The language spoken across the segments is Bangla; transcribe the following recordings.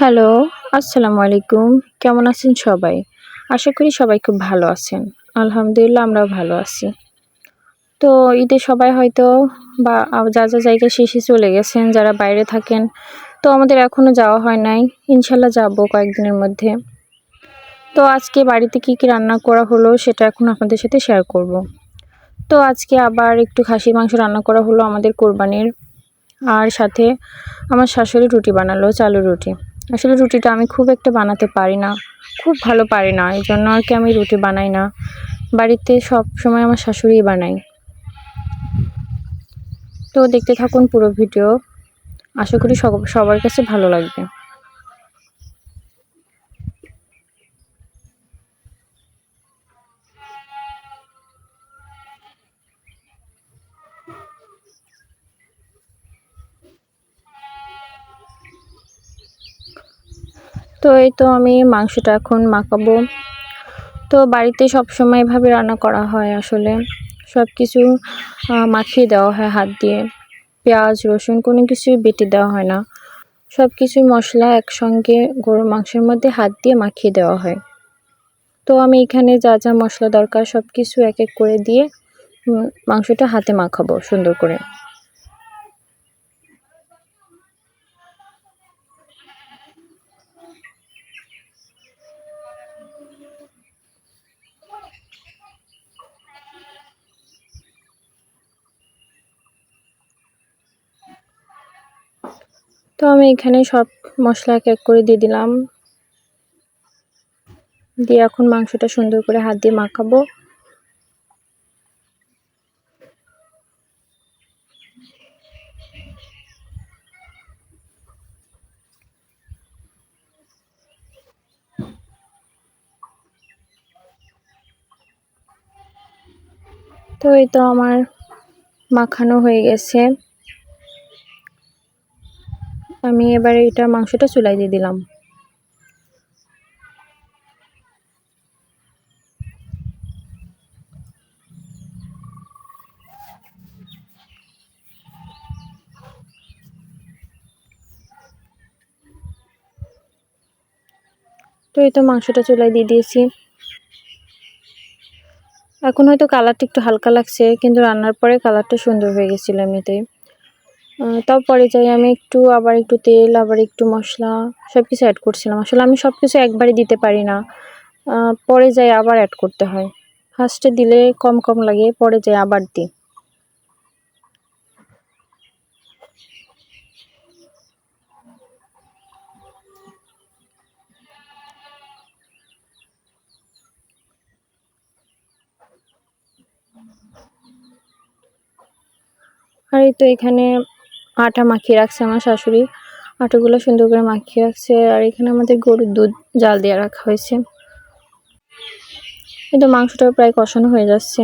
হ্যালো, আসসালামু আলাইকুম। কেমন আছেন সবাই? আশা করি সবাই খুব ভালো আছেন। আলহামদুলিল্লাহ, আমরাও ভালো আছি। তো ঈদে সবাই হয়তো বা যা যা জায়গায় শেষে চলে গেছেন, যারা বাইরে থাকেন, তো আমাদের এখনও যাওয়া হয় নাই। ইনশাল্লাহ যাব কয়েকদিনের মধ্যে। তো আজকে বাড়িতে কি কি রান্না করা হলো, সেটা এখন আপনাদের সাথে শেয়ার করব। তো আজকে আবার একটু খাসির মাংস রান্না করা হলো আমাদের কোরবানির। আর সাথে আমার শাশুড়ি রুটি বানালো চালু রুটি। আসলে রুটিটা আমি খুব একটা বানাতে পারি না। খুব ভালো পারি না এই জন্য আর কি আমি রুটি বানাই না। বাড়িতে সব সময় আমার শাশুড়িই বানাই তো দেখতে থাকুন পুরো ভিডিও। আশা করি সবার কাছে ভালো লাগবে। তো এই তো আমি মাংসটা এখন মাখাবো। তো বাড়িতে সব সময় এভাবে রান্না করা হয় আসলে। সব কিছু মাখিয়ে দেওয়া হয় হাত দিয়ে। পেঁয়াজ, রসুন কোনো কিছুই বেটে দেওয়া হয় না। সব কিছু মশলা একসঙ্গে গরুর মাংসের মধ্যে হাত দিয়ে মাখিয়ে দেওয়া হয়। তো আমি এখানে যা যা মশলা দরকার সব কিছু এক এক করে দিয়ে মাংসটা হাতে মাখাবো সুন্দর করে। তো আমি এখানে সব মশলা এক এক করে দিয়ে দিলাম। দিয়ে এখন মাংসটা সুন্দর করে হাত দিয়ে মাখাবো। তো এই তো আমার মাখানো হয়ে গেছে। আমি এবারে এটা মাংসটা চুলাই দিয়ে দিলাম। তো এই তো মাংসটা চুলাই দিয়ে দিয়েছি। এখন হয়তো কালারটা একটু হালকা লাগছে, কিন্তু রান্নার পরে কালারটা সুন্দর হয়ে গেছিল এমনিতেই। তারপরে যাই আমি একটু, আবার একটু তেল, আবার একটু মশলা সব কিছু অ্যাড করছিলাম। আসলে আমি সব কিছু একবারে দিতে পারি না। পরে যাই আবার অ্যাড করতে হয়। ফার্স্টে দিলে কম কম লাগে, পরে যাই আবার দিই। আর এই তো এখানে আটা মাখিয়ে রাখছে আমার শাশুড়ি। আটাগুলো সুন্দর করে মাখিয়ে রাখছে। আর এখানে আমাদের গরুর দুধ জাল দিয়ে রাখা হয়েছে। কিন্তু মাংসটা প্রায় কষানো হয়ে যাচ্ছে।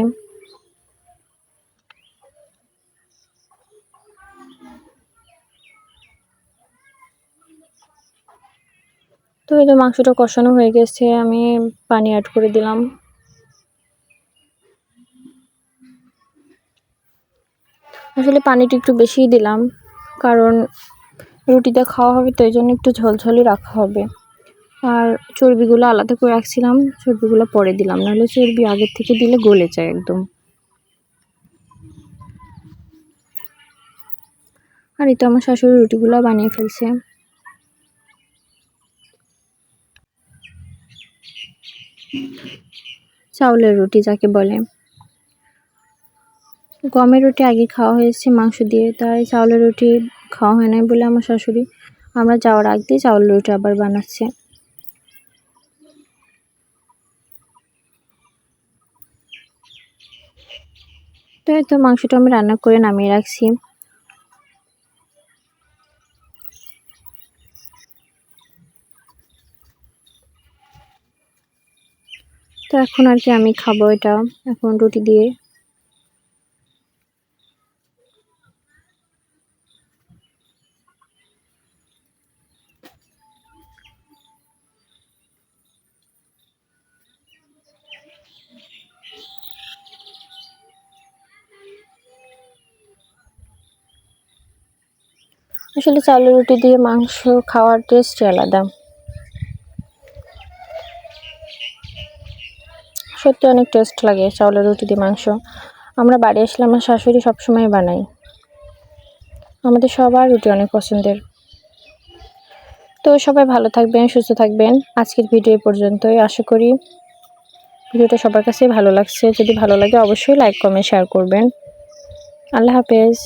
তো এই যে মাংসটা কষানো হয়ে গেছে। আমি পানি অ্যাড করে দিলাম। আসলে পানিটা একটু বেশিই দিলাম। কারণ রুটিটা খাওয়া হবে, তো এই জন্য একটু ঝোলঝোলই রাখা হবে। আর চর্বিগুলো আলাদা করে রাখছিলাম, চর্বিগুলো পরে দিলাম। নাহলে চর্বি আগের থেকে দিলে গলে যায় একদম। আর এই তো আমার শাশুড়ি রুটিগুলো বানিয়ে ফেলছে। চাউলের রুটি যাকে বলে। গমের রুটি আগে খাওয়া হয়েছে, মাংস দিয়ে, তাই চাউলের রুটি খাওয়া হয় নাই বলে আমার শাশুড়ি আমরা যাওয়ার আগ দিয়ে চাউলের রুটি আবার বানাচ্ছে। তো এই তো মাংসটা আমি রান্না করে নামিয়ে রাখছি। তো এখন আর কি আমি খাব এটা, এখন রুটি দিয়ে। আসলে চাউলের রুটি দিয়ে মাংস খাওয়ার টেস্টই আলাদা। সত্যি অনেক টেস্ট লাগে চাউলের রুটি দিয়ে মাংস। আমরা বাড়ি আসলে আমার শাশুড়ি সবসময় বানাই আমাদের সবার রুটি অনেক পছন্দের। তো সবাই ভালো থাকবেন, সুস্থ থাকবেন। আজকের ভিডিও পর্যন্তই। আশা করি ভিডিওটা সবার কাছে ভালো লাগছে। যদি ভালো লাগে অবশ্যই লাইক কমেন্ট শেয়ার করবেন। আল্লাহ হাফেজ।